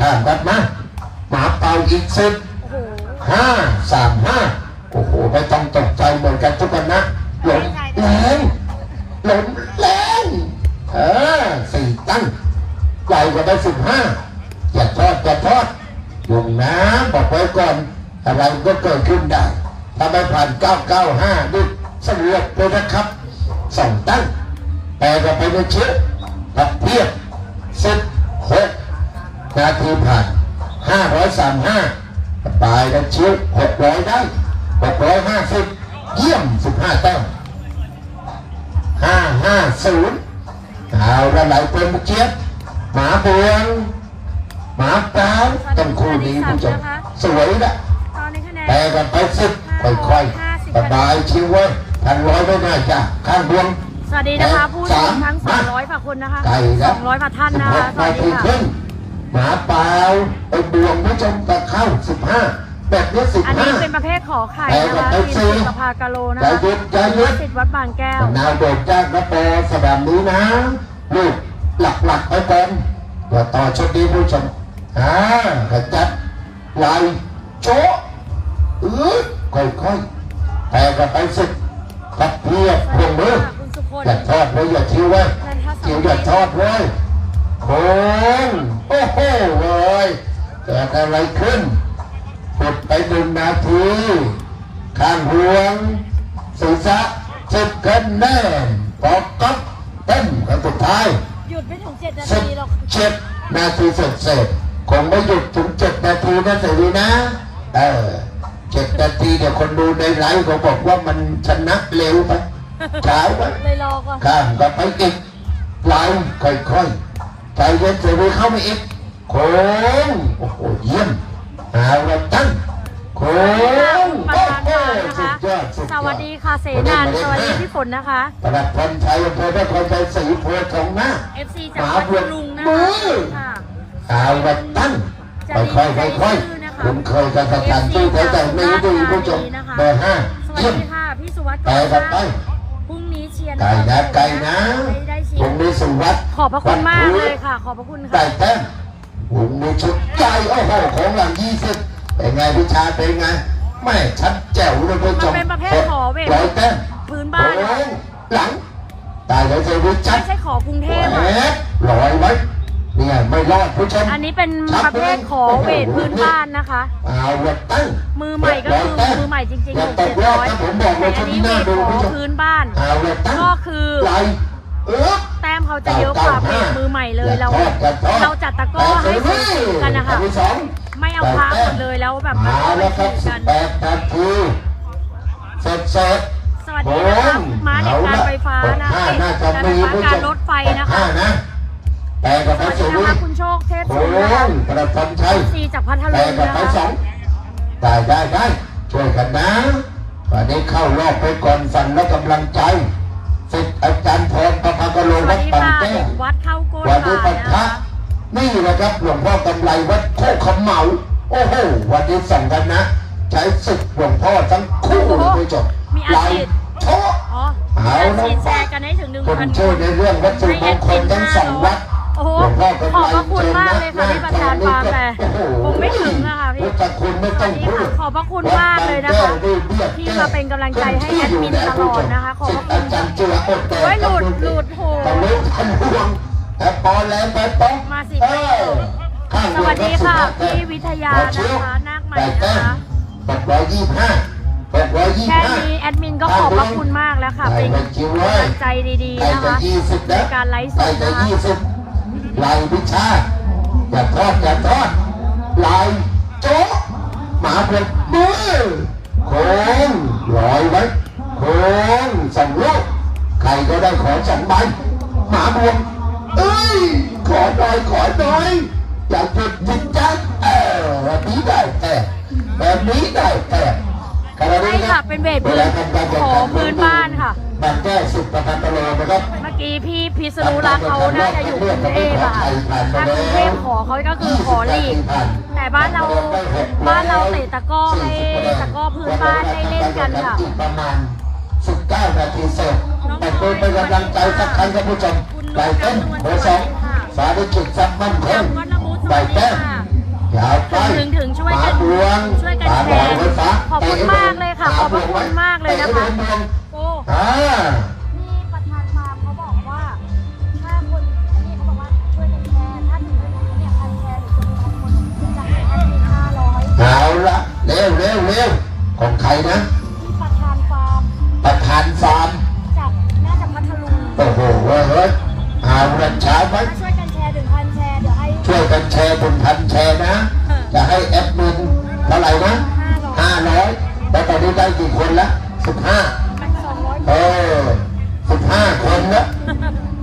ข้ามกันมาหมาเป่าอีกสิบโอ้โหห้าสามห้าโอ้โหไม่ต้องตกใจเหมือนกันทุกคนนะหลงแรงหลงแรงเออสี่ตั้งใหญ่กว่าได้สิบห้าอย่าทอดอย่าทอดยุงนะบอกไว้ก่อนอะไรก็เกิดขึ้นได้ถ้าไม่ผ่าน995นี่สำเร็จเลยนะครับสองตั้งแปลกันไปในเชื้อพับเพียบสิบหก นาทีผ่านห้าร้อยสามห้าปลายกันเชื้อหกร้อยได้หกร้อยห้าสิบเยี่ยมสิบห้าแต้มห้าห้าศูนย์เอาละไหลเป็นเจี๊ยบหมาบวงหมาเปล่าต้องคู่นี้ผู้ชมสวยนะตอนนี้คะแนนแปลกันไปสิค่อยๆสบายชิวเว้ยพันร้อยไม่น่าจะข้างดวงสวัสดีนะคะผู้ชมทั้งสาม200กว่าคนนะคะไก่ครับ200กว่าท่านนะคะสนาวัสดีทีค่ะครึ่ง หมาเปล่าไปบวงผู้ชมตะเข้าสิบห้าแบบนี้สิบอันนี้ห้าเป็นประเภทขอไข่แปลนะกับคะไปทีสิมสุขภากาโลนะใจคะเย็นใจเย็น สิทธิ์วัดบางแก้ว นาวโดดจ้างกระโปรงสนามนี้นะ ลูกหลักๆไปก่อนเดี๋ยวต่อชุดนี้ผู้ชมอ่าขจัดไหลโจ๊ะอืดค่อยๆแปลกันไปสิกับเพียบพวงมือคุณสุพลอย่าทอดไว้อย่าคิ้วไว้คิ้วอย่าทอดไว้ โค้งโอ้โหเลยเกิดอะไรขึ้นหมดไปหนึ่งนาทีข้างห่วงศีรษะสิบคะแนนปอกก๊อกเต็มครั้งสุดท้ายหยุดไม่ถึง7นาสิบทีหรอกเจ็ดนาทีเสร็จเสร็จคงไม่หยุดถึงเจ็ดนาทีนะเสรีนะ เออเจ็ดนาทีเดี๋ยวคนดูในไลฟ์เขาบอกว่ามันชนะเร็วไปช้าไปเลยรอก่อน ข้ามก็ไปอีกไหลค่อยๆ ใจเย็นเสรีเข้าไปอีกโค้งโอ้โหเยี่ยมหาวันตั้งโค้งประโอ้ธานโหมานะสุคะดยอดสุดยอดสวัสดีค่ะเสนานสวัสดีพี่ฝนนะคะประดับพรชัยอำเภอนครชัยศรีโพธิ์ทองหน้า FC จากพัทลุงนะคะค่ะเอาวันตั้งค่อยๆค่อยๆคุณเคยกับสถานที่แต่แต่ไม่ดีผู้ชมเบอร์ห้าสวัสเยี่ยมดีค่ะพี่สุวัสดิ์ไปกันไปพรุ่งนี้เชียร์ ไก่นะไก่นะได้ได้เชีผยมร์มีสุวัสดิ์ขอบพระคุณมากเลยค่ะ ขอบพระคุณไก่ค่ะแต้มผมมีชุดใหญ่โอ้โหของหลังยี่สิบเป็นไงพิชาเป็นไงแม่ชัดแจ๋วเลยผู้ชมันมเป็นประเภทขอเวท ร้อยแต้มพื้นบ้านโอ้นะคะยหลังตายแล้วเจอวิจัไม่ดใช่ขอกรุงเทพแหอะมลอยไว้ เนี่ยไม่รอดผู้ชมอันนี้เป็นประเภทขอเวทพื้นบ้านนะคะ เอาละตั้งมือใหม่ก็คือมือใหม่จริงๆอย่าหกตเจ็กดรอบร้อยนะผมบอกเลแต่ยอัชุนดนี้นี้เวน่าทดูขอผู้ชมพื้นบ้านเอาละตั้งก็คือไหลเออแต้มเขาจะเยอะกว่าเวทมือใหม่เลยเราเราจัดตะกร้อให้สูสีกันนะคะที่สองไม่เอาพาหมดเลยแล้วแบบตะมากร้อแล้วคไม่รับถูกสิกับนแปดนาทีเสร็จเสร็จสวัสดีนะคะมาเด็กการไฟฟ้านะห้าเด็กน่าจะการไฟมีฟ้าผู้กาชรมรถไฟนะคะห้านะ แต่กับสไปวัสดีสู่นะนี้คะคุณโชคเทพโค้สุนนะคะงประทันชัยซีจากพัทแต่ลุงกับนะไปคะสองได้ได้ได้ช่วยกันนะตอนนี้เข้ารอบไปก่อนสั่นและกำลังใจสิทธิ์อาจารย์พรประภากโลสวัวัสดดีปันค่ะแก้เด็ว กวัดเข้าโกนวันนี้บ่าปัยนนะพระคะนี่แหละครับหลวงพ่อกำไรวัดโคกขมเหมา โอ้โหวันนี้ส่งกันนะ ใช้ศึกหลวงพ่อทั้งคู่เลยคุณผู้ชมมีอาไหลชีพโชะ อ๋อเอามีละอาชีพแชร์กันให้ถึงหนึ่งคนพัน ช่วยในเรื่องวัตถุมงคลทั้งสองวัด โอ้โหหลวงพ่อกำขไรอบพระคุณมากเลยค่ะที่ประธานฟาร์มแต่โอ้โหคงไม่ถึงอะค่ะพี่พุทธคุณไม่ต้องพูดขอบพระคุณมากเลยนะคะที่มาเป็นกำลังใจให้แอดมินตลอดนะคะ ขอบพระคุณอาจารย์จุฬาอดแดดโอ้ยหลุดหลุดโหทะลุทะลวงแต่ปอแล้วไปป๊อกมาสิเออข้างสวัสดีค่ะเดียวพี่วิทยานะคะนาคใหม่นะคะหกร้อยยี่สิบห้าหกร้อยยี่สิแค่บห้านี้แอดมินก็ขอบพระคุณมากแล้วค่ะ เป็นกำลังใจดีๆได้นะจะคะยี่สิบในนะการไลฟ์สได้ดจะนะคะยี่สิบ ลายวิชาอย่าทอดอย่าทอดลายโจ๊ะหมาเป็นมือโค้งลอยไว้โค้งสองลูกใครก็ได้ขอสองใบหมาบวงเอ้ย ขอหน่อยขอหน่อยอย่าหยุดจิตใจเออแบบนี้ได้แต่แบบนี้ได้แต่กรณีใช่ค่ะเป็นเวทพื้นขอพื้นบ้านค่ะ บางแก้วสิบประการตะโลนะครับเมื่อกี้พี่พิษณุรักเขาน่าจะอยู่กรุงเทพอะค่ะถ้ากรุงเทพขอเขาก็คือขอหลีก แต่บ้านเราบ้านเราเตะตะก้อให้ตะก้อพื้นบ้านให้เล่นกันค่ะประมาณสิบเก้านาทีเสร็จแต่เป็นกำลังใจสักครั้งท่านผู้ชมใบเต้นเบอร์สองสาธุจุดสัมมั่นคมใบเต้นยาไปถึงถึงช่วยกันช่วยกันแชร์ขอบคุณมากเลยค่ะขอบคุณมากเลยนะคะ อ่านี่ประธานฟาร์มเขาบอกว่าถ้าคนนี่เขาบอกว่าช่วยกันแชร์ถ้าถึงเนี่ยพันแชร์หรือจะมีพันคนจะให้แอดมินห้าร้อยเอาละเร็วเร็วเร็วของใครนะ ที่ประธานฟาร์มประธานฟาร์มจากน่าจะพัทลุงโอ้โหเว้ยเฮ้ยเอาละเช้าไหมถ้าช่วยกันแชร์ถึงพันแชร์เดี๋ยวให้ช่วยกันแชร์บนพันแชร์นะ จะให้แอดมินเท่าไหร่นะห้าร้อยแล้วตอนนี้ได้กี่คนละสิบห้า เออสิบห้าคนนะ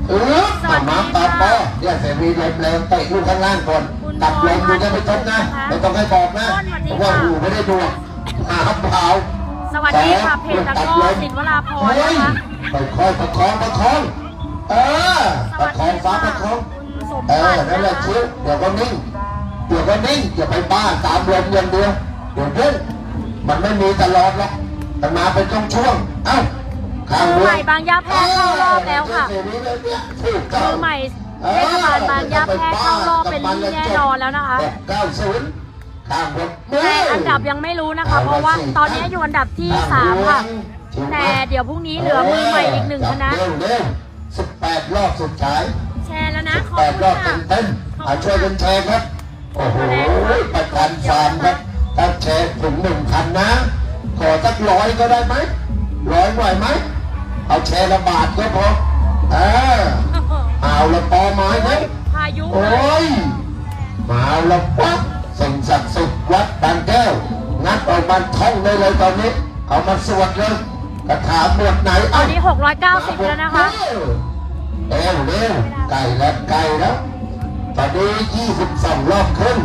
เออมามาปาปอเนี่ยเสรีลมแรงเตะลูกข้างล่างก่อนตัดลมดูจะไม่จบนะไม่ต้องให้บอกนะเพราะว่าหูไม่ได้ดูหาเปล่าสวัสดีค่ะเพจตะกร้อสินวราพรนะคะค่อยๆประคองประคอง เออสประวัสคอดีงฟ้าค่ะประคองคุณสมเอบัอตินั่นแหละนะคะชิวเดี๋ยวก็นิ่งเดี๋ยวก็นิ่งอย่าไปบ้าตามลมอย่างเดียวเดี๋ยวยุ่งมันไม่มีตลอดหรอกแต่มาเป็นช่วงช่วงๆเอ้าข้าง มือเรือใหม่บางยาแพรเข้ารอบแล้วค่ะเออเดี๋ยวเดี๋ยวเดี๋ยวถูกต้มืองอใหม่เทศบาลบางยาแพรเข้ารอบเป็นที่แน่นอนแล้วนะคะเก้าศูนย์ข้างรถแต่อันดับยังไม่รู้นะคะ เพราะว่าตอนนี้อยู่อันดับที่สามค่ะ แต่เดี๋ยวพรุ่งนี้เหลือมือใหม่อีกหนึ่งคณะเร็วเร็วสิบแปดรอบสุดท้ายแชร์แล้วนะขอบแปดคุณรอบค่ะเต็มๆเอาช่วยกันแชร์ครับโอ้โหประธานฟาร์มครับถ้าแชร์ถึงหนึ่งพันนะ ขอสักร้อยก็ได้ไหม ร้อยไหวไหม เอาแชร์ละบาทก็พอเออเอาละปอไม้ไหมพายุโอ้ยมาละปั๊บสิ่งศักดิ์สิทธิ์วัดบางแก้วงัดออกมาท่องได้เลยตอนนี้ เอามาสวดเลยกระถาบทไหนตอเอ้านนี้690แล้วนะคะเร็วเร็วไก่แล้วไก่แล้วตอนนี้ยี่สิบสองรอบครึ่ง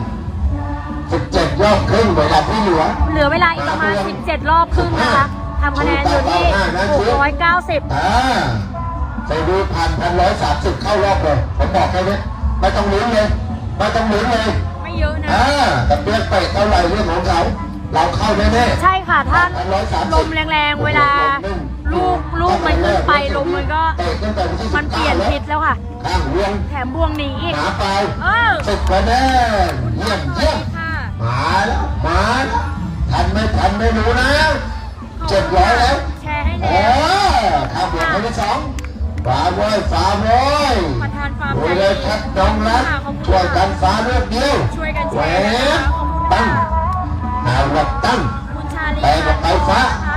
สิบเจ็ดรอบครึ่งเวลาที่เหลือเหลือเวลาอีกประมาณ17รอบครึ่งนะคะ ทำคะแนนอยู่ที่690อ่าไปดูพันพันร้อยสามสิบเข้ารอบเลย ผมบอกแค่นี้ไม่ต้องลุ้นเลย ไม่ต้องลุ้นเลย ไม่เยอะนะอ่าแต่เปียกไปเท่าไหร่เรื่องของเขา เราเข้าแน่ๆ ใช่ค่ะถ้า130ลมแรงๆ เวลา ลูกลูกมันขึ้นไปลมมันก็เตะตั้งแต่วัที่มันเปลี่ยน19ทิศแล้วค่ะ ข้างวงแถมบวงหนีอีกหมาเปล่าเออสิบคะแนนเยี่ยมสวัสเยี่ยมดีค่ะมาแล้วมาแล้วทันไม่ทันไม่รู้นะ เจ็ดร้อยแล้วแชร์ให้เอแล้วอข้ามบวกคนที่สองฝาโว้ยฝาโว้ยประธานฟาร์มดูใจเลยดีครับน้องรักค่ะขอบคุณช่วยกัค่ะนฟ้าเลือกเดียวช่วยกันแชแหวร์นะคะนขอบคุณตั้งค่ะเอาละตั้ง คุณชาลีแต่บอกไปฟ้านะคะ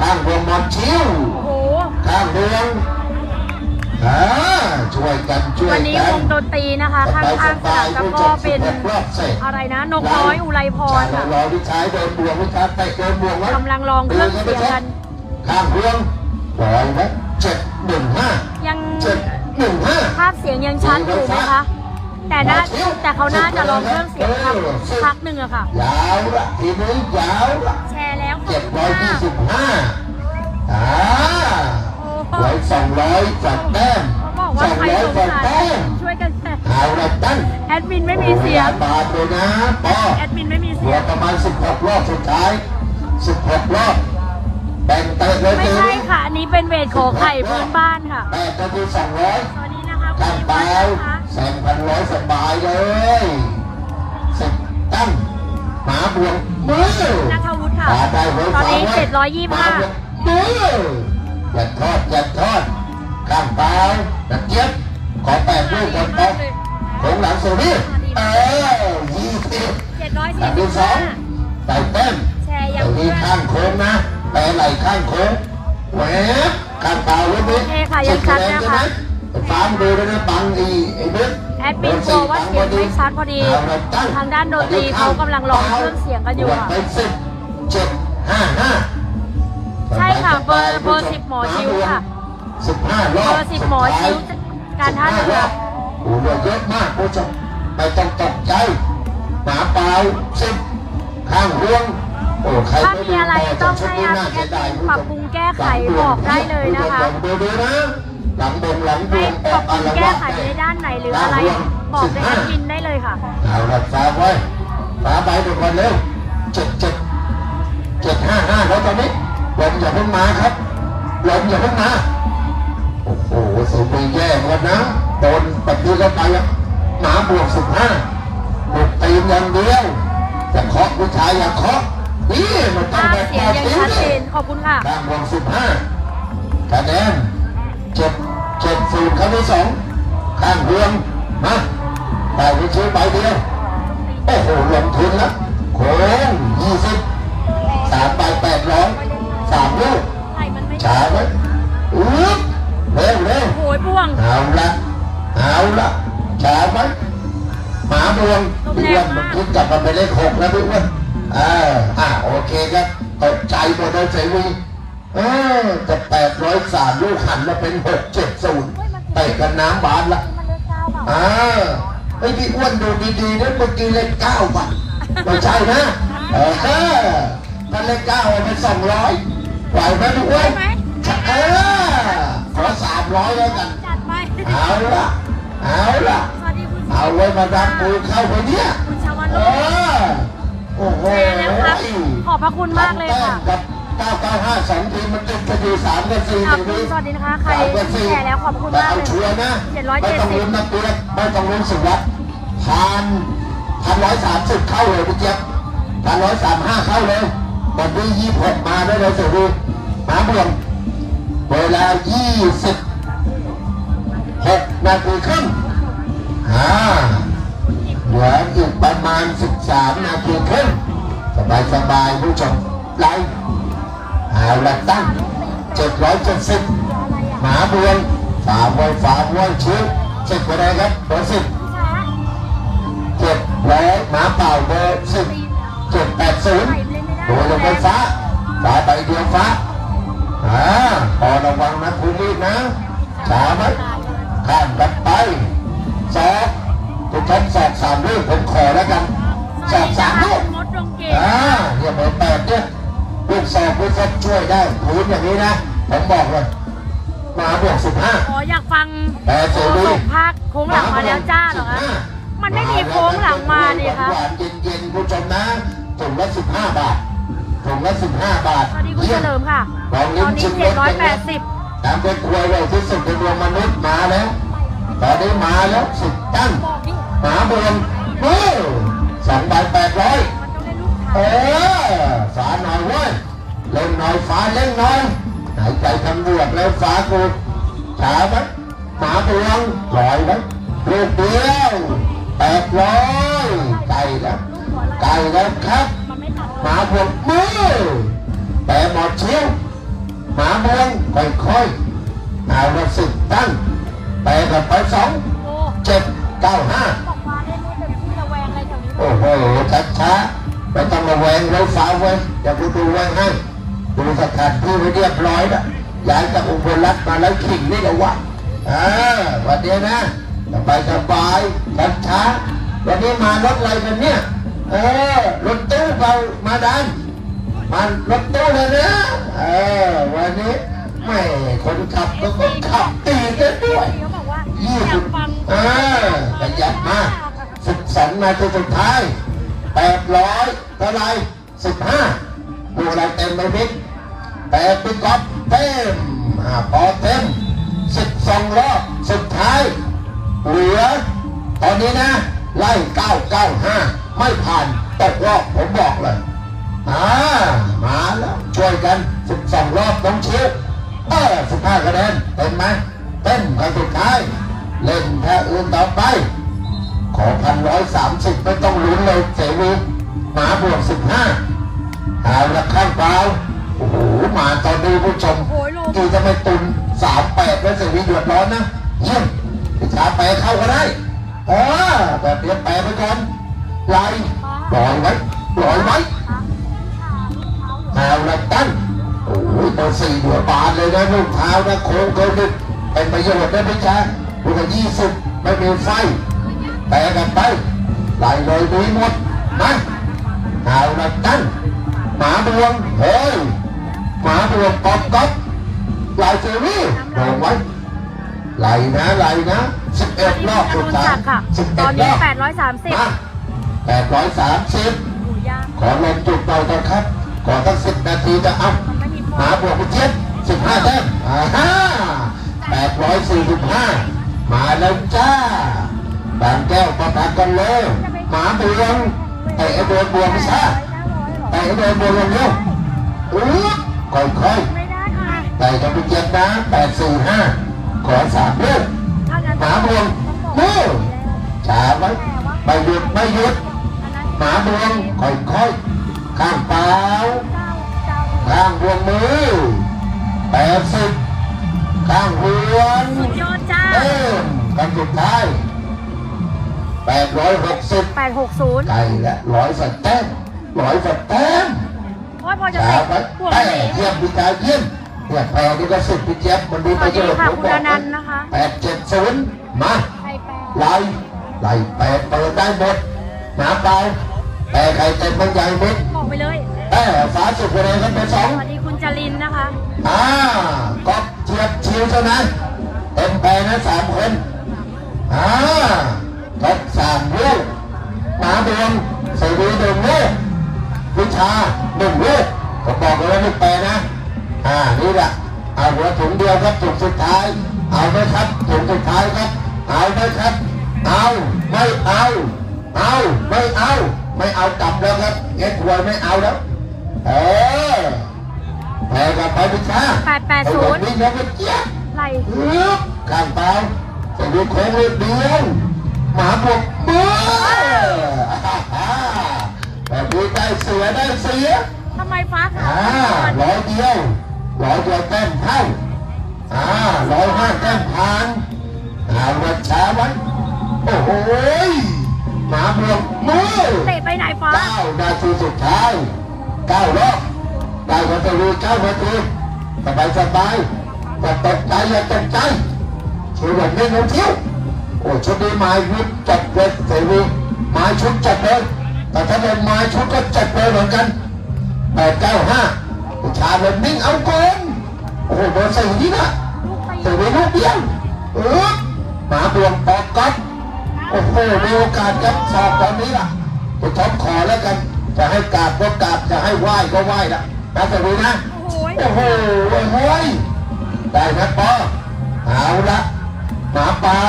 ข้างวงมอนชิวโอ้โหข้างเรือง อ่าช่วยกันช่วยวันนี้กัวงดนตรีนะคะข้างๆสนามตะกร้อเป็นรอบเสร็จอะไรนะนกน้อยอุไรพรค่ะรอวิชายเดินบวงวิชาเตะเดินบวงไว้กำลังลองเครื่องเสียงกันข้างเรืองปล่อยไว้เจ็ดหนึ่งห้ายังเจ็ดหนึ่งห้าภาพเสียงยังชัดอยู่ไหมคะแต่น่าแต่เขาน่าจะลองเครื่องเสียงพักพักหนึ่งอะค่ะยาวละทีนี้ยาวละแชร์แล้วขอเจ็บดคุณร้อยยี่ค่ะสิบห้าอ่าโอ้โห ไว้สองร้อยจัดแต้มเขาบอกสว่าองใครร้อยสงจัดสารแต้มช่วยกันแชร์เอาละตั้งแอดมินไม่มีเสียงบาทเลยนะปอแอดมินไม่มีเหเสีลืยองประมาณสิบหกรอบสุดท้ายสิบหกรอบแบ่งเตะเลยไม่ทีใช่ค่ะ อันนี้เป็นเวทขอไข่พื้นบ้านค่ะแปดนาทีสองร้อยสวัสดีนะคะคุข้างณเปวัล่านนะคะแสงพันร้อยสบายเลยสิบตั้งหมาบวงมือนัทวุฒิค่ะหาได้ไว้ตอนนี้ฝาไว้725มือ อย่าทอดอย่าทอดข้างเปล่าตะเกียบขอแปดลูกก่อนปอกของหลังสุดนี่เออยี่สิบเจ็ดร้อยอัสี่นสิที่บสอห้างใส่เต็มแชร์ยัแต่งนี่เพื่อนข้างโค้งนะแปรไหลข้างโค้งแหวบข้างเปล่าลูกนี้โอเคค่ะยังชัดนะคะฟาร์มดูด้วยนะบังอีไอ้นึกแอดมินกลัวว่าเสียงไม่ชัดพอดี ทางด้านดนตรีเขากำลังลองเครื่องเสียงกันอยู่ค่ะไปสิบเจ็ดห้าห้า ใช่ค่ะเบอร์เบอร์สิบหมอชิวค่ะสิบห้ารอบเบอร์สิบหมอชิวการท่าเรือโอ้โหเยอะมากผู้ชมไม่ต้องตกใจหมาเปล่าสิบข้างห่วงโอ้ใครถ้าไม่มีอะไรต้องให้แอดมินปรับปรุงแก้ไขบอกได้เลยนะคะดูดูนะหลังบนหลังบให้นปรับปรุงแก้ไขในด้านไหนหรืออะไรบอกในแอดมินได้เลยค่ะเอาละฝากไว้ฝาใบดูก่อนเร็วเจ็ดเจ็ดเจ็ดห้าห้าแล้วตอนนี้ ลมอย่าเพิ่งมาครับลมอย่าเพิ่งมา โอ้โหสุดแย่หมดนะโดนแบบนี้เข้าไปอะหมาบวกสิบห้าบุกตีนอย่างเดียวอย่าเคาะผู้ชายอย่าเคาะนี่มันต้องภาพแบบเสียงยังชัดเจนขอบคุณค่ะข้างวงสิบห้าคะแนนเจ็ดเจ็ดศูนย์ครั้งที่สองข้างเรืองมาได้ไปซื้อใบเดียวโอ้โหลงทุนแล้วโค้งยี่สิบสามใบแปดร้อย สามลูกไข่มันไม่ช้าไหมอุ๊บเร็วเร็วโอ้ยบ่วงเอาละเอาละช้าไหมหมาบวงพี่อ้วนมันคิดกลับมาเป็นเลขหกแล้วพี่อ้วนอ่าอ่าโอเคครับตกใจหมดเลยเสวีเออแต่แปดร้อยสามลูกหันมาเป็นหกเจ็ดศูนย์เตะกันน้ำบานละมันเลือกเก้าเปล่าอ่าไอ้ยพี่อ้วนดูดีๆนะเมื่อกี้เลขเก้าป่ะไม่ใช่นะเออถ้าเลขเก้าเอาไปสองร้อย ไหวไหมพี่อ้วนเออขอสามร้อยแล้วกัน จัดไป เอาละเอาละสวัสดีคุณเอาไว้มาดักปูเข้าไปเนี่ยคุณชาวเอโลกอโอ้โหแชร์แล้วครับ ขอบพระคุณมากเลยค่ะกับ995สองทีมมันติดกันอยู่สามกับสี่ขอบตรงคุณนี้สวัสดีนะคะ ใครสามกับสี่แชร์แล้วขอบคุณแต่มากเอาเลยชัวร์นะเจ็ดร้อยไม่เจ็ดต้องสิบลุ้นนะเปียกไม่ต้องลุ้นสุดวัดพันพันร้อยสามสิบเข้าเลยพี่เจี๊ยบพันร้อยสามห้าเข้าเลย ตอนนี้ยี่หกมาได้เลยสุดีมาเบืองเวลายี่สิบหกนาทีครึ่งอ่าเหลืออีกประมาณสิบสามนาทีครึ่งสบายสบายผู้ชมไลฟ์เอาละตั้งเจ็ดร้อยเจ็ดสิบหมาบวงฝาบวยฝาบวยชิ้วสิบคะแนนครับเบอร์สิบเจ็ดร้อยหมาเป่าเบอร์สิบเจ็ดแปดศูนย์ ตัวลงไฟฟ้าฝาใบเดียวฟ้าอ่าพอระวังนะคุณรีบนะช้าไหมข้ามกันไปสองทุกท่านสอบสามลูกผมขอแล้วกันสอบสามลูกมดลงเกมอ่าเนี่ยเบอร์แปดเนี่ยลูกสอบลูกสอบช่วยได้พื้นอย่างนี้นะผมบอกเลยหมาบวกสิบห้าขออยากฟังแต่เสรีส่งภาคโค้งหลังมาแล้วจ้าเหรอคะมันไม่มีโค้งหลังมานี่คะหวานเย็นๆผู้ชมนะถุงละสิบห้าบาท ถุงละสิบห้าบาทสวัสดีคุณเฉลิมค่ะลองตลิ้อนมนี้ชิมรสกันนะ780น้ำเป็นควยเลยที่สุดในดวงมนุษย์มาแล้ว ตอนนี้มาแล้วสิบตั้งหมาบวมโอ้สองใบแปดร้อยมันต้องเล่นลูกเอท้ายอฝาหน่อยเว้ยเล่นหน่อยฝาเล่นหน่อยหายใจทำรวจแล้วฝากูช้าไหมหมาบวงลอยไหมลูกเดียวแปดร้อยไก่แล้วไก่แล้วครับมันไม่ตัด หมาบวงมือแต่หมดเชี่ยวหมาบวงค่อยๆเอาละสิบตั้งแปดกับไปสองโอ้เจ็ดเก้าห้าบอกมาเล่นไม่เป็นที่ระแวงอะไรแถวนี้โอ้โหช้าช้าๆไม่ต้องระแวงเราฟ้าไว้เดี๋ยวกูดูไว้ให้ดูสถานที่ไว้เรียบร้อยแล้วย้ายจากอุบลรัตน์มาแล้วขิงนี่แหละวะอ่าวันเดียวนะสบายสบายช้าช้าๆวันนี้มารถอะไรกันเนี่ย เออรถตู้เปล่ามาดันมันรถตู้เลยนะเออวันนี้ไม่คนขับก็ก็ขับตีกันด้วยยี่สิบอ่าประหยัดมากสิบสองนาทีสุดท้ายแปดร้อยเท่าไรสิบห้าดูอะไรเต็มไปพิกแปดปิกอฟเต็มอ่าพอเต็มสิบสองรอบสุดท้ายเหลือตอนนี้นะ ไล่เก้าเก้าห้าไม่ผ่านตกรอบผมบอกเลยอ่ามาแล้วช่วยกันสิบสองรอบน้องเชียวเออสิบห้าคะแนนเต็มไหมเต็มครั้งสุดท้าย เล่นแพ้อื่นต่อไป ขอพันร้อยสามสิบไม่ต้องลุ้นเลยเสวีหมาบวกสิบห้าเอาละข้างเปล่าโอ้โหหมาตอนนี้ผู้ชมโอ้ยลูกกี่จะไม่ตุนสามแปดแล้วเสวีเดือดร้อนนะเยี่ยมพิชาแปลเข้าก็ได้ เออแบบเดียวแปลไปก่อนไล่ปล่อยไว้ปล่อยไว้เอาละตั้งโอ้ยเบอร์สี่หัวบานเลยนะลูกเท้านะโค้งเกินนิดเป็นประโยชน์นะพี่ช้าลูกยี่สิบไม่มีไฟแต่กันไปไหลเลยมีหมดนะเอาละตั้งหมาบวงเฮ้ยหมาบวงกอบกอบไหลเซรี่ลงไว้ไหลนะไหลนะ สิบเอ็ดรอบอสุนุดท้ายจักรค่ะสิบตเอ็อดนรนี้อบ830มาแปดร้อยสามสิบหมูย่างขอลงจุดเราเถอะครับขอตั้งสิบนาทีจะเอามันไม่มีพ่อหาบวกคุณเจ็ดสิบห้าแต้มอ่าฮ่าแปดร้อยสี่สิบห้ามาแล้วจ้าบางแก้วประทานกันเลยหมาบวงไอ้ไอ้บวงบวงซะแต่ให้เดินบนลงเร็วอื้อค่อยไม่ได้ค่ะๆแต่จะไปเจ็บนะแปดสี่ห้าขอสามลูกถ้างั้น หมาบวงมือช้าไว้ไม่หยุดไม่หยุดอันนั้นหมาบวงค่อยๆ ข้างเปล่าเจ้าเจ้าข้างบวงมือแปดสิบข้างบวงสุดยอดจ้าเติมกันสุดท้ายแปดร้อยหกสิบแปดหกศูนย์ไก่และร้อยสัตแต้มร้อยสัตแต้มโอ้ยพอจะช้าเตะไว้พวกแต่นี้เยี่ยมพิจารเยี่ยม เนี่ยแพ้นี่ก็สุดพิเจี๊ยบมันดูไปเจอสวัสดีค่ะคุณอนันต์นะคะแปดเจ็ดศูนย์มาไข่แปดไล่ไล่แปดเปิดได้หมดหนาเปล่าแต่ไข่เต็มมันใหญ่หมดบอกไปเลยแต่ฝาสุดอะไรกันเป็นสองสวัสดีคุณจรินนะคะอ่าก็เฉียบชิวเท่านั้นเต็มแปลนะสามคนอ่าทดสามลูกหมาดวงสี่ดีหนึ่งลูกวิชาหนึ่งลูกก็บอกเลยว่าลูกแปลนะ อ่านี่แหละเอาหัวถุงเดียวครับถุงสุดท้าย เอาไหมครับถุงสุดท้ายครับ เอาไหมครับ เอาไม่เอา เอาไม่เอา ไม่เอากลับแล้วครับเงี้ยถวยไม่เอาแล้วเออแพ้กับไปพิชาแปดแปดศูนย์นี่นะเมื่อกี้ไหลฮึบข้างเปล่าจะดูโค้งเรียบเดียวหมาบวกมือแบบนี้ได้เสียได้เสียทำไมฟ้าขาวอ่าร้อยเดียว ร้อยเดียวแต้มเท่าอ่าร้อยห้าแต้มผ่านเอาละช้าไว้โอ้โหยหมาบวกมือเตะไปไหนฟ้าเก้านาทีสุดท้ายเก้ารอบได้มาตรีเก้านาทีสบายสบายอย่าตกใจอย่าตกใจช่วยแบบนี้น้องเที่ยวโอ้ชุดนี้ไม้ยุดจัดเลยเสรีไม้ชุดจัดเลยแต่ถ้าเป็นไม้ชุดก็จัดเลยเหมือนกันแปดเก้าห้า ชาเลยนิ่งเอาโกนโอ้โหเบอร์สี่นี่นะลูกตีเสรีลูกเดียวเออหมาบวงปอกก๊อฟโอ้โหมีโอกาสครับสอบตอนนี้ล่ะไปท็อปขอแล้วกัน จะให้กราบก็กราบจะให้ไหว้ก็ไหว้ละนะสวัสดีนะโอ้โหโอ้โหโอ้ยได้นะปอเอาละหมาเปล่า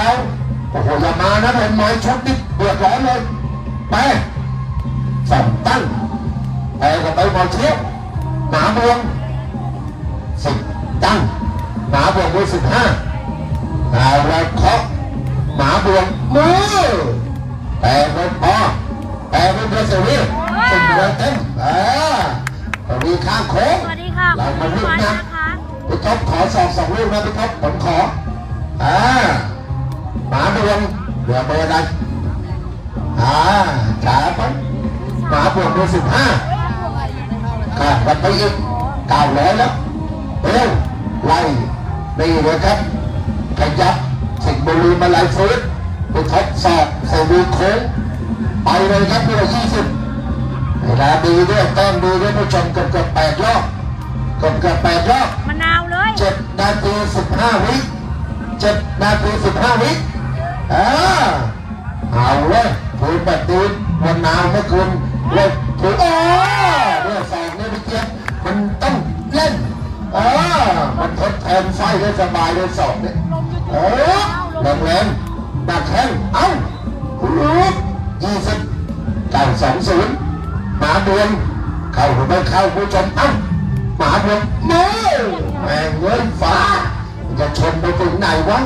โอ้โหอย่ามานะเป็นไม้ชุดนี่เดือดร้อนเลยไปสั่งตั้งไปกับไปบอลเชียว หมาบวงสิบตั้งหมาบวงมือสิบห้าเอาละเคาะหมาบวงมือแต่ไม่พอแต่ไม่เป็นสวีสิ่งเดียวเต็มอ่าตรงนี้ข้างโค้งสวัสดีค่ะเราคุมาณลุ้นฟ้านะนะคะพี่ท็อปขอสองสองลูกนะพี่ท็อปผมขออ่าหมาบวงเหลือเบอร์ใดอ่าจ๋าปั๊บหมาบวงเบอร์สิบห้า ขาดกันไปอีกเก้าร้อยแล้วเร็วไล่นี่เลยครับขยับสิ่งบุรีมาลายฟื้นไปทดสอบเซวีโค้งไปเลยครับเพื่อยี่สิบเวลาดีด้วยแต้มดีด้วยผู้ชมเกือบเกือบแปดรอบเกือบเกือบแปดรอบมะนาวเลยเจ็ดนาทีสิบห้าวิเจ็ดนาทีสิบห้าวิอ่าเอาเลยถือแบบนี้วันหนาวเมื่อคืนเล่นถือโอ้ มันทดแทนไฟได้สบายเลยสองเนี่ยเออแรงแรงๆดักแข้งเอ้ารูปยี่สิบเก้าสองศูนย์หมาเดวงเข้าหรือไม่เข้าผู้ชมเอ้าหมาเดวงมือแม่งเว้ยฟ้าจะชนไปถึงไหนวะ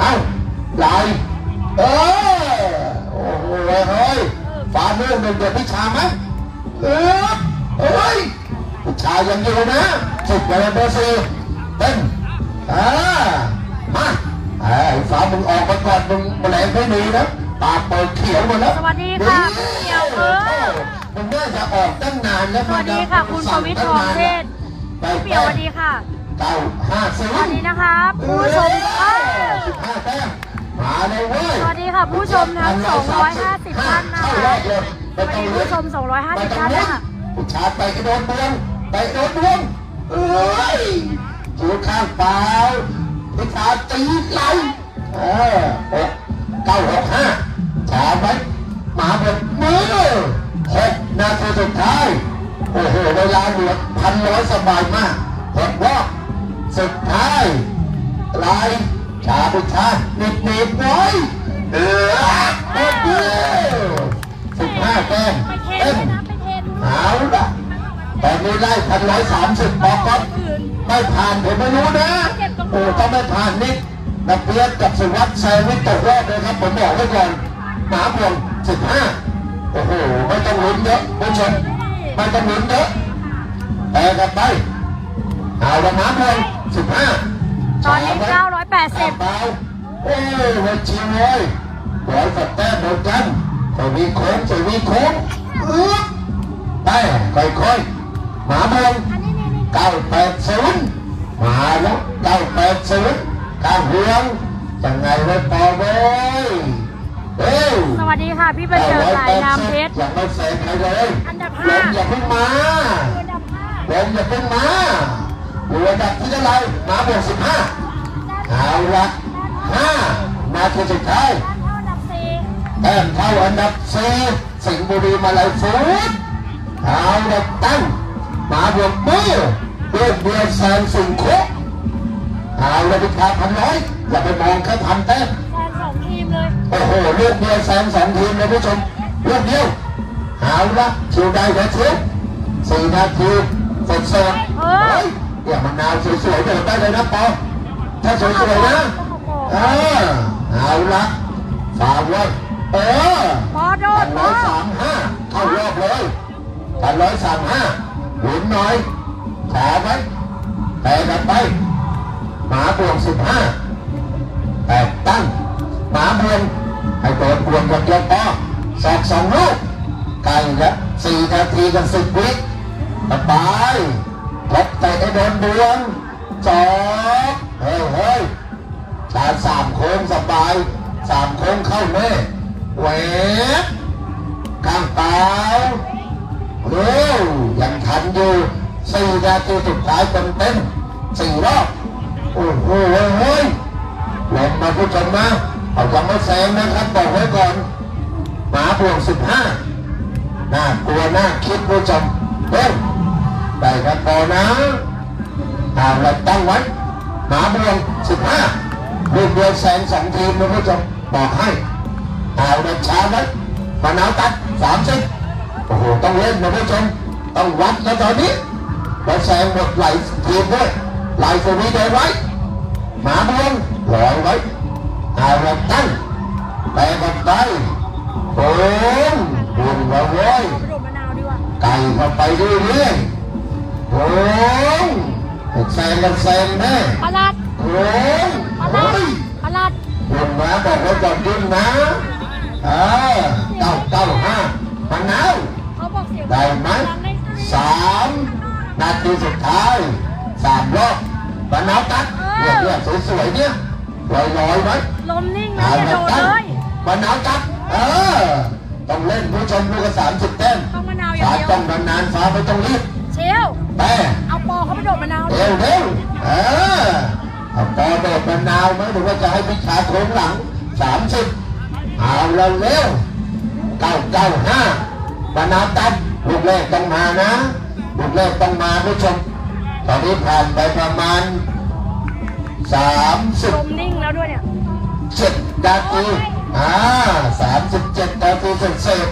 เอ้าไหลเออโอ้โหเฮ้ยฟ้าเรื่องหนึ่งเดี๋ยวพิชาไหมเออเฮ้ยพิชายังอยู่นะสิบอะไรเบอร์สี่ เต้นอ่ามาไอ้ฟ้ามึงออกมาก่อนมึงแมลงไม่มีนะปากเปิดเขียวหมดแล้วสวัสดีค่ะคุณเหี่ยวเออมึงน่าจะออกตั้งนานแล้วสวัสดีค่ะ คุณประวิทย์ทองเทศพี่เปียวสวัสดีค่ะเก้าห้าสิบสวัสดีนะคะผู้ชมอ้าวสิบห้าแต้มมาเลยเว้ยสวัสดีค่ะผู้ชมทั้ง250ท่านนะคะสวัสดีผู้ชม 250ท่านเลยค่ะผู้ชายไปกระโดดเมืองไปกระโดดเมืองเอ้ย อยู่ข้างเปล่าผู้ชายตีไหลเออหกเก้าหกห้าชาไหมหมาบดมือหกนาทีสุดท้าย โอ้โห เวลาเหลือพันร้อยสบายมากหกรอบสุดท้ายลายชาบุชาหนิบหนิบไว้เออโอ้โหสิบห้าแต้มไปเทเต้นด้วยนะไปเทด้วยเอาละนี้ได้พันร้อยสามสิบบอกครับอื่น ไม่ผ่านผมไม่รู้นะโอ้ต้องไม่ผ่านนิดนักเปียกกับสุวัสดิ์แซงวิทย์ตกรอบเลยครับผมบอกไว้ก่อนหมาพวงสิบห้าโอ้โหไม่ต้องลุ้นเยอะผู้ชมไม่ต้องลุ้นเยอะแต่กันไปเอาละหมาพวงสิบห้าตอนนี้เบา980เบาโอ้ยวันชิวเลยร้อยกับแต้มเหมือนกันจะมีโค้งจะมีโค้งอึ๊บไปค่อยๆหมาพวงอันนี้นี่นี่ เก้าแปดศูนย์มาแล้วเก้าแปดศูนย์ข้างเรืองยังไงไว้ต่อเว้ยเอ้ยสวัสดีค่ะพี่ประเสริฐสายน้ำเพชรยังไม่เสร็จใครเลยอันดับลห้ามอย่าเพิ่งมาอันดับห้าลมอย่าเพิ่งมาอยู่อันดับที่เท่าไหรมาบวกสิบห้าเอาละห้านาทีสุดท้ายด้านเท่าอันดับสี่แต้มเข้าอันดับสี่สิงห์บุรีมาลายฟูดเอาละตั้งมาบวกมือ เบียดเบียดแซงสิงห์คุกเอาละพิธาพันน้อย อย่าไปมองแค่พันแต้มแทนสองทีมเลย โอ้โหเลือกเดียวแซงสองทีมเลยผู้ชมเลือกเดียวเอาละชิวได้เดี๋ยวชิวสี่นาทีสดสดๆเออเฮ้ยเดี๋ยวมะนาวสวยๆเดินได้เลยนะปอถ้าสวยๆนะเออเอาละฝากไว้เออพอโดพัดนพร้ออยสามห้าเข้ารอบเลยพันร้อยสามห้าหมุนหน่อย ขอไว้แตะกันไป หมาบวงสิบห้าแตกตั้ง หมาบวงให้โดนบวงกับเดียวพอสอกสองลูกไก่ละสี่นาทีกันสิบวิสบายพบแต่ไอ้โดนบวงสองเฮ้ยเฮ้ยชาสามโค้งสบายสามโค้งเข้าแน่แหวกข้างเปล่าเร็วยังทันอยู่ สี่นาทีสุดท้ายเต็มเต็มๆสี่รอบโอ้โหเฮ้ยลงมาผู้ชมนะเอายังไม่แซงนะครับบอกไว้ก่อนหมาบวงสิบห้าน่ากลัวน่าคิดผู้ชมเร็วได้ครับพอนะเอาละตั้งไว้หมาบวงสิบห้าลูกเดียวแซงสองทีมนะผู้ชมบอกให้เอาเดินช้าไหมมะนาวตัดสามสิบโอ้โหต้องเล่นนะผู้ชมต้องวัดแล้วตอนนี้ เราแซงหมดไหลายทีมด้วยไหลายสวีเดนไว้หมาบวงลอยไว้เอาเราตั้งแปลกันไปโอ้ยบุญเราเว้ยไปโดดมะนาวดีกว่าไก่เข้าไปเรื่อยๆโอ้ยแซงกันแซงแน่ปลัดโอ้ยปลัโอ้ดยปลัดลงมาบอกว่าจะดิ้นนะเออเก้าเก้าห้ามะนาวเขาบอกเสียงได้ไหมดังได้สิสาม นาทีสุดท้ายสามรอบมะนาวตัดเนี่ยเนี่ยสวยๆเนี่ยลอยๆไว้ลมนิ่งนะเอาอย่าละโดดตั้งเลยมะนาวตัดเออต้องเล่นผู้ชมลูกละสามสิบเต้นต้องมะนาวอย่าฟ้างเดียวต้องนานๆฟ้าไม่ต้องรีบเชลแม่เอาปอเขาไปโดดมะนาวเร็วเร็วเออเอาปอโดดมะนาวไหมหรือว่าจะให้พิชาโค้งหลังสามสิบเอาละเร็วเก้าเก้าห้ามะนาวตัดลูกแรกต้องมานะ ลูกแรกต้องมาผู้ชม ตอนนี้ผ่านไปประมาณสามสิบลมนิ่งแล้วด้วยเนี่ยเจ็ดนาทีอ่าสามสิบเจ็ดนาทีเสร็จเสร็จ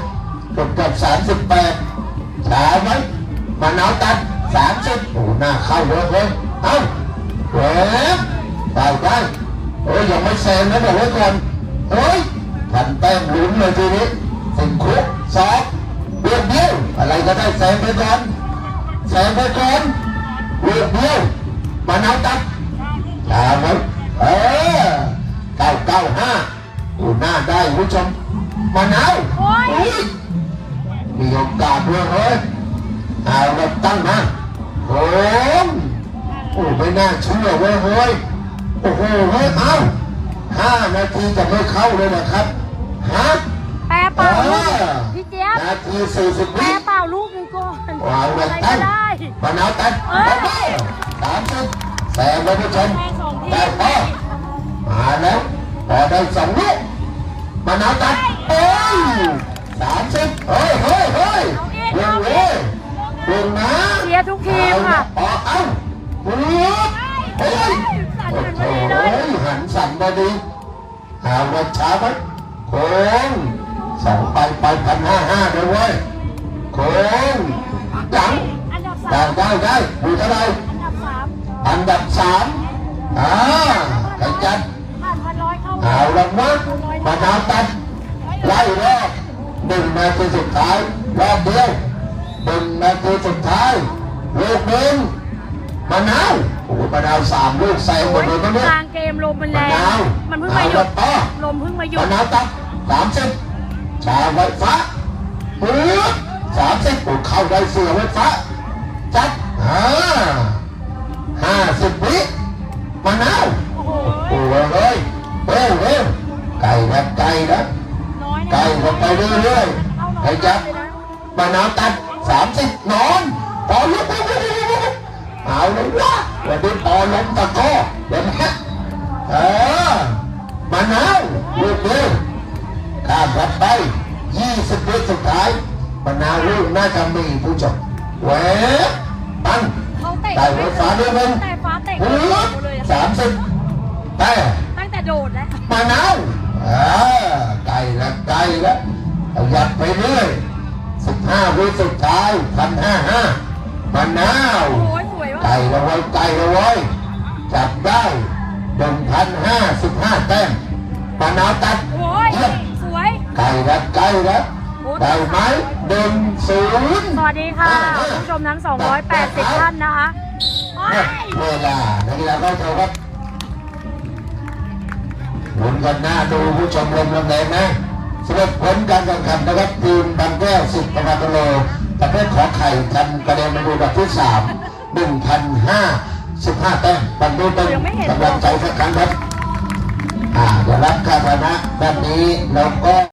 เกือบเกือบสามสิบแปดช้าไหมมะนาวตัดสามสิบโอ้หน้าเข้าเยอะเลยเอ้าแหวบได้ได้โอ้ยยังไม่แซงนะบอกไว้ก่อนเฮ้ยทันแต้มลุ้นเลยทีนี้สิงคุกสองเบียดเดียวอะไรก็ได้แซงไปก่อน แซงไปก่อนเบียดเดียวมะนาวตัดตามไหมเออเก้าเก้าห้าดูหน้าได้คุณผู้ชมมะนาวโอ้ยอุ๊ยมีโอกาสด้วยเฮ้ยเอาเราตั้งมาโอ้ยโอ้ไม่น่าเชื่อเว้ยเฮ้ยโอ้โหเฮ้ยเอาห้านาทีจะไม่เข้าเลยนะครับฮะแปรเปล่าลูกเออพี่เจี๊ยบนาทีสี่สิบแปรวิเปล่าลูกหนึง ก่อนวางอะไว้ไรตั้ก็งได้มะนาวตัดเออสามสิบแซงไปผู้ชมแปรสองทีได้พอมาแล้วพอได้สองลูกมะนาวตัดเอ้ยสามสิบเฮ้ยเฮ้ยเฮ้ยเร็วเลยเร็วนะเชียร์ทุกทีมค่ะเอาละเอ้าปึ๊บเฮ้ยสั่นโอ้หันโหมาดีเลยหันสั่นมาดีหาว่าช้าไหมโค้งสองไปไปพันห้าห้าเลยเว้ย โค้งหลังอันดับได้ได้ได้ดูเท่าไหรอันดับสามอันดับสามอ่าใครจัดผ่านพันร้อยเข้าเอาละมั้งมานาวตัดไล่รอบหนึ่งนาทีสุดท้ายรอบเดียวหนึ่งนาทีสุดท้ายลูกหนึ่งมะนาวโอ้โหมะนาวสามลูกใส่หมโอ้ดยเลยตรงนี้กลางเกมลมมันแรงมะนาวมันเพิ่งมาหยุดเอาละต่อลมเพิ่งมาหยุดมะนาวตัดสามสิบชาไฟฟ้าปื๊ด สามสิบโอ้เข้าได้เสือไฟฟ้าจัดอ่าห้าสิบวิมะนาวโอ้โหเฮ้ยเร็วเร็วไก่นะไก่นะน้อยนะไก่ก็ไปเรื่อยๆใครจับมะนาวตัดสามสิบนอนปอลุกเอาเลยว่าวันนี้ปอล้มตะโก้เดี๋ยวนะเออมะนาวลูกเร็วข้ามรับไปยี่สิบวิสุดท้าย มะนาวลูกน่าจะมีผู้ชมเว้ยตั้งเขาเตะได้ไฟฟ้าด้วยมั้ยแต่ฟ้าเตะปื๊ดเลยอะสามสิบแต่ตั้งแต่โดดแล้วมะนาวอ่าไก่ละไก่ละขยับไปเรื่อยสิบห้าวิสุดท้ายพันห้าห้ามะนาวโอ้ยสวยว่ะไก่ละไว้ยไก่ละไว้ยจับได้หนึ่งพันห้าสิบห้าแต้มมะนาวตัดโอ้ยเยี่ยมสวย ไก่ละไก่ละ ได้ไหมหนึ่งศูนย์สวัสดีค่ะคุณผู้ชมทั้ง 280 ท่านนะคะโอ้ยเวลานักกีฬาเข้าชมครับหมุนกันหน้าดูผู้ชมลมลำแรงนะสำหรับผลการแข่งขันนะครับทีมบางแก้วสิบประมาณกิโลประเภทขอไข่ทำคะแนนมาดูแบบที่สามหนึ่งพันห้าสิบห้าแต้มบรรลุเป็นกำลังใจสักครั้งครับอ่าเดี๋ยวรับการชนะแบบนี้แล้วก็